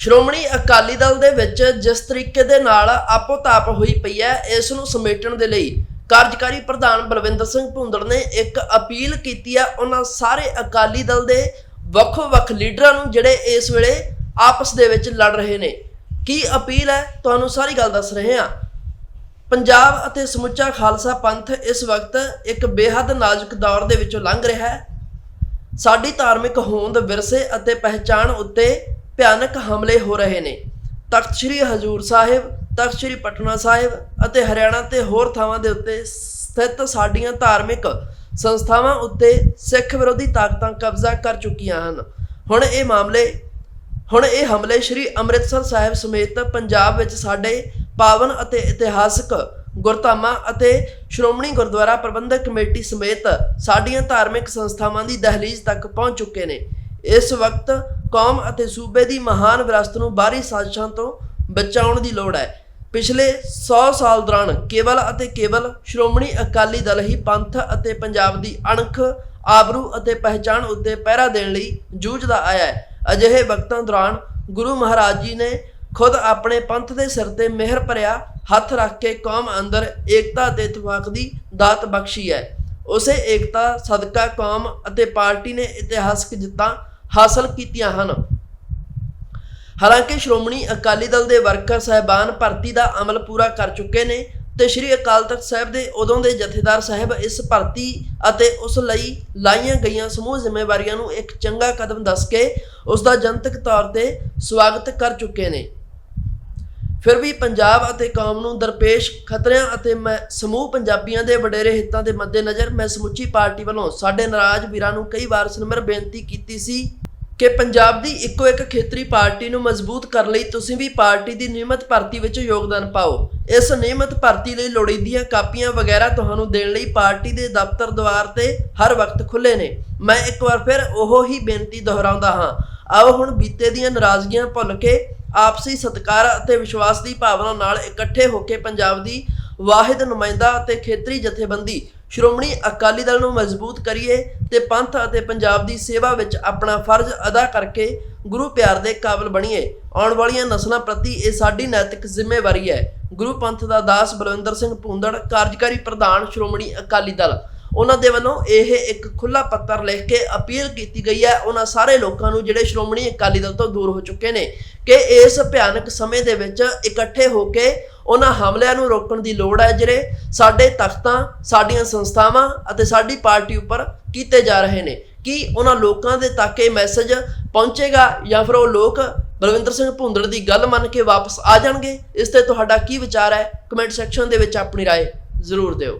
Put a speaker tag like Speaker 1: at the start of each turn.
Speaker 1: ਸ਼੍ਰੋਮਣੀ ਅਕਾਲੀ ਦਲ ਦੇ ਵਿੱਚ ਜਿਸ ਤਰੀਕੇ ਦੇ ਨਾਲ ਆਪੋ ਤਾਪ ਹੋਈ ਪਈ ਹੈ, ਇਸ ਨੂੰ ਸਮੇਟਣ ਦੇ ਲਈ ਕਾਰਜਕਾਰੀ ਪ੍ਰਧਾਨ ਬਲਵਿੰਦਰ ਸਿੰਘ ਭੁੰਦੜ ਨੇ ਇੱਕ ਅਪੀਲ ਕੀਤੀ ਹੈ ਉਹਨਾਂ ਸਾਰੇ ਅਕਾਲੀ ਦਲ ਦੇ ਵੱਖੋ-ਵੱਖ ਲੀਡਰਾਂ ਨੂੰ ਜਿਹੜੇ ਇਸ ਵੇਲੇ ਆਪਸ ਦੇ ਵਿੱਚ ਲੜ ਰਹੇ ਨੇ। ਕੀ ਅਪੀਲ ਹੈ? ਤੁਹਾਨੂੰ ਸਾਰੀ ਗੱਲ ਦੱਸ ਰਹੇ ਹਾਂ। ਪੰਜਾਬ ਅਤੇ ਸਮੁੱਚਾ ਖਾਲਸਾ ਪੰਥ ਇਸ ਵਕਤ ਇੱਕ ਬੇਹੱਦ ਨਾਜ਼ੁਕ ਦੌਰ ਦੇ ਵਿੱਚੋਂ ਲੰਘ ਰਿਹਾ ਹੈ। ਸਾਡੀ ਧਾਰਮਿਕ ਹੋਂਦ ਵਿਰਸੇ ਅਤੇ ਪਹਿਚਾਣ ਉੱਤੇ ਭਿਆਨਕ ਹਮਲੇ ਹੋ ਰਹੇ ਨੇ। ਤਖਤ ਸ੍ਰੀ ਹਜੂਰ ਸਾਹਿਬ, ਤਖਤ ਸ੍ਰੀ ਪਟਨਾ ਸਾਹਿਬ ਅਤੇ ਹਰਿਆਣਾ ਤੇ ਹੋਰ ਥਾਵਾਂ ਦੇ ਉੱਤੇ ਸਥਿਤ ਸਾਡੀਆਂ ਧਾਰਮਿਕ ਸੰਸਥਾਵਾਂ ਉੱਤੇ ਸਿੱਖ ਵਿਰੋਧੀ ਤਾਕਤਾਂ ਕਬਜ਼ਾ ਕਰ ਚੁੱਕੀਆਂ ਹਨ। ਹੁਣ ਇਹ ਮਾਮਲੇ, ਹੁਣ ਇਹ ਹਮਲੇ ਸ੍ਰੀ ਅੰਮ੍ਰਿਤਸਰ ਸਾਹਿਬ ਸਮੇਤ ਪੰਜਾਬ ਵਿੱਚ ਸਾਡੇ ਪਾਵਨ ਅਤੇ ਇਤਿਹਾਸਕ ਗੁਰਧਾਮਾਂ ਅਤੇ ਸ਼੍ਰੋਮਣੀ ਗੁਰਦੁਆਰਾ ਪ੍ਰਬੰਧਕ ਕਮੇਟੀ ਸਮੇਤ ਸਾਡੀਆਂ ਧਾਰਮਿਕ ਸੰਸਥਾਵਾਂ ਦੀ ਦਹਲੀਜ਼ ਤੱਕ ਪਹੁੰਚ ਚੁੱਕੇ ਨੇ। ਇਸ ਵਕਤ ਕੌਮ ਅਤੇ ਸੂਬੇ ਦੀ ਮਹਾਨ ਵਿਰਾਸਤ ਨੂੰ ਬਾਹਰੀ ਸਾਜ਼ਿਸ਼ਾਂ ਤੋਂ ਬਚਾਉਣ ਦੀ ਲੋੜ ਹੈ। ਪਿਛਲੇ 100 ਸਾਲ ਦੌਰਾਨ ਕੇਵਲ ਅਤੇ ਕੇਵਲ ਸ਼੍ਰੋਮਣੀ ਅਕਾਲੀ ਦਲ ਹੀ ਪੰਥ ਅਤੇ ਪੰਜਾਬ ਦੀ ਅਣਖ, ਆਬਰੂ ਅਤੇ ਪਹਿਚਾਣ ਉੱਤੇ ਪਹਿਰਾ ਦੇਣ ਲਈ ਜੂਝਦਾ ਆਇਆ ਹੈ। ਅਜਿਹੇ ਵਕਤਾਂ ਦੌਰਾਨ ਗੁਰੂ ਮਹਾਰਾਜ ਜੀ ਨੇ ਖੁਦ ਆਪਣੇ ਪੰਥ ਦੇ ਸਿਰ ਤੇ ਮਿਹਰ ਭਰਿਆ ਹੱਥ ਰੱਖ ਕੇ ਕੌਮ ਅੰਦਰ ਏਕਤਾ ਤੇ ਇਤਫਾਕ ਦੀ ਦਾਤ ਬਖਸ਼ੀ ਹੈ। ਉਸੇ ਏਕਤਾ, ਸਦਕਾ ਕੌਮ ਅਤੇ ਪਾਰਟੀ ਨੇ ਇਤਿਹਾਸਕ ਜਿੱਤਾਂ ਹਾਸਲ ਕੀਤੀਆਂ ਹਨ। ਹਾਲਾਂਕਿ ਸ਼੍ਰੋਮਣੀ ਅਕਾਲੀ ਦਲ ਦੇ ਵਰਕਰ ਸਹਿਬਾਨ ਭਰਤੀ ਦਾ ਅਮਲ ਪੂਰਾ ਕਰ ਚੁੱਕੇ ਨੇ ਤੇ ਸ੍ਰੀ ਅਕਾਲ ਤਖਤ ਸਾਹਿਬ ਦੇ ਉਦੋਂ ਦੇ ਜਥੇਦਾਰ ਸਾਹਿਬ ਇਸ ਭਰਤੀ ਅਤੇ ਉਸ ਲਈ ਲਾਈਆਂ ਗਈਆਂ ਸਮੂਹ ਜ਼ਿੰਮੇਵਾਰੀਆਂ ਨੂੰ ਇੱਕ ਚੰਗਾ ਕਦਮ ਦੱਸ ਕੇ ਉਸ ਦਾ ਜਨਤਕ ਤੌਰ ਤੇ ਸਵਾਗਤ ਕਰ ਚੁੱਕੇ ਨੇ। ਫਿਰ ਵੀ ਪੰਜਾਬ ਅਤੇ ਕੌਮ ਨੂੰ ਦਰਪੇਸ਼ ਖਤਰਿਆਂ ਅਤੇ ਮੈਂ, ਸਮੂਹ ਪੰਜਾਬੀਆਂ ਦੇ ਵਡੇਰੇ ਹਿੱਤਾਂ ਦੇ ਮੱਦੇਨਜ਼ਰ ਮੈਂ ਸਮੁੱਚੀ ਪਾਰਟੀ ਵੱਲੋਂ ਸਾਡੇ ਨਾਰਾਜ਼ ਵੀਰਾਂ ਨੂੰ ਕਈ ਵਾਰ ਸਿਨਮਰ ਬੇਨਤੀ ਕੀਤੀ ਸੀ ਕਿ ਪੰਜਾਬ ਦੀ ਇੱਕੋ ਇੱਕ ਖੇਤਰੀ ਪਾਰਟੀ ਨੂੰ ਮਜ਼ਬੂਤ ਕਰਨ ਲਈ ਤੁਸੀਂ ਵੀ ਪਾਰਟੀ ਦੀ ਨਿਯਮਤ ਭਰਤੀ ਵਿੱਚ ਯੋਗਦਾਨ ਪਾਓ। ਇਸ ਨਿਯਮਤ ਭਰਤੀ ਲਈ ਲੋੜੀਂਦੀਆਂ ਕਾਪੀਆਂ ਵਗੈਰਾ ਤੁਹਾਨੂੰ ਦੇਣ ਲਈ ਪਾਰਟੀ ਦੇ ਦਫ਼ਤਰ ਦੁਆਰ ਤੇ ਹਰ ਵਕਤ ਖੁੱਲੇ ਨੇ। ਮੈਂ ਇੱਕ ਵਾਰ ਫਿਰ ਉਹ ਹੀ ਬੇਨਤੀ ਦੁਹਰਾਉਂਦਾ ਹਾਂ। ਆਓ ਹੁਣ ਬੀਤੇ ਦੀਆਂ ਨਾਰਾਜ਼ਗੀਆਂ ਭੁੱਲ ਕੇ ਆਪਸੀ ਸਤਿਕਾਰ ਅਤੇ ਵਿਸ਼ਵਾਸ ਦੀ ਭਾਵਨਾ ਨਾਲ ਇਕੱਠੇ ਹੋ ਕੇ ਪੰਜਾਬ ਦੀ ਵਾਹਿਦ ਨੁਮਾਇੰਦਾ ਅਤੇ ਖੇਤਰੀ ਜਥੇਬੰਦੀ ਸ਼੍ਰੋਮਣੀ ਅਕਾਲੀ ਦਲ ਨੂੰ ਮਜ਼ਬੂਤ ਕਰੀਏ ਤੇ ਪੰਥ ਅਤੇ ਪੰਜਾਬ ਦੀ ਸੇਵਾ ਵਿੱਚ ਆਪਣਾ ਫਰਜ਼ ਅਦਾ ਕਰਕੇ ਗੁਰੂ ਪਿਆਰ ਦੇ ਕਾਬਲ ਬਣੀਏ। ਆਉਣ ਵਾਲੀਆਂ ਨਸਲਾਂ ਪ੍ਰਤੀ ਇਹ ਸਾਡੀ ਨੈਤਿਕ ਜ਼ਿੰਮੇਵਾਰੀ ਹੈ। ਗੁਰੂ ਪੰਥ ਦਾ ਦਾਸ ਬਲਵਿੰਦਰ ਸਿੰਘ ਭੁੰਦੜ, ਕਾਰਜਕਾਰੀ ਪ੍ਰਧਾਨ ਸ਼੍ਰੋਮਣੀ ਅਕਾਲੀ ਦਲ। ਉਹਨਾਂ ਦੇ ਵੱਲੋਂ ਇਹ ਇੱਕ ਖੁੱਲਾ ਪੱਤਰ ਲਿਖ ਕੇ ਅਪੀਲ ਕੀਤੀ ਗਈ ਹੈ। ਉਹਨਾਂ ਸਾਰੇ ਲੋਕਾਂ ਨੂੰ ਜਿਹੜੇ ਸ਼੍ਰੋਮਣੀ ਅਕਾਲੀ ਦਲ ਤੋਂ ਦੂਰ ਹੋ ਚੁੱਕੇ ਨੇ ਕਿ ਇਸ ਭਿਆਨਕ ਸਮੇਂ ਦੇ ਵਿੱਚ ਇਕੱਠੇ ਹੋ ਕੇ ਉਹਨਾਂ ਹਮਲਿਆਂ ਨੂੰ ਰੋਕਣ ਦੀ ਲੋੜ ਹੈ ਜਿਹੜੇ ਸਾਡੇ ਤਖਤਾਂ ਸਾਡੀਆਂ ਸੰਸਥਾਵਾਂ ਅਤੇ ਸਾਡੀ ਪਾਰਟੀ ਉੱਪਰ ਕੀਤੇ ਜਾ ਰਹੇ ਨੇ ਕੀ ਉਹਨਾਂ ਲੋਕਾਂ ਦੇ ਤੱਕ ਇਹ ਮੈਸੇਜ ਪਹੁੰਚੇਗਾ ਜਾਂ ਫਿਰ ਉਹ ਲੋਕ ਬਲਵਿੰਦਰ ਸਿੰਘ ਭੁੰਦੜ ਦੀ ਗੱਲ ਮੰਨ ਕੇ ਵਾਪਸ ਆ ਜਾਣਗੇ ਇਸ ਤੇ ਤੁਹਾਡਾ ਕੀ ਵਿਚਾਰ ਹੈ ਕਮੈਂਟ ਸੈਕਸ਼ਨ ਦੇ ਵਿੱਚ ਆਪਣੀ رائے ਜ਼ਰੂਰ ਦਿਓ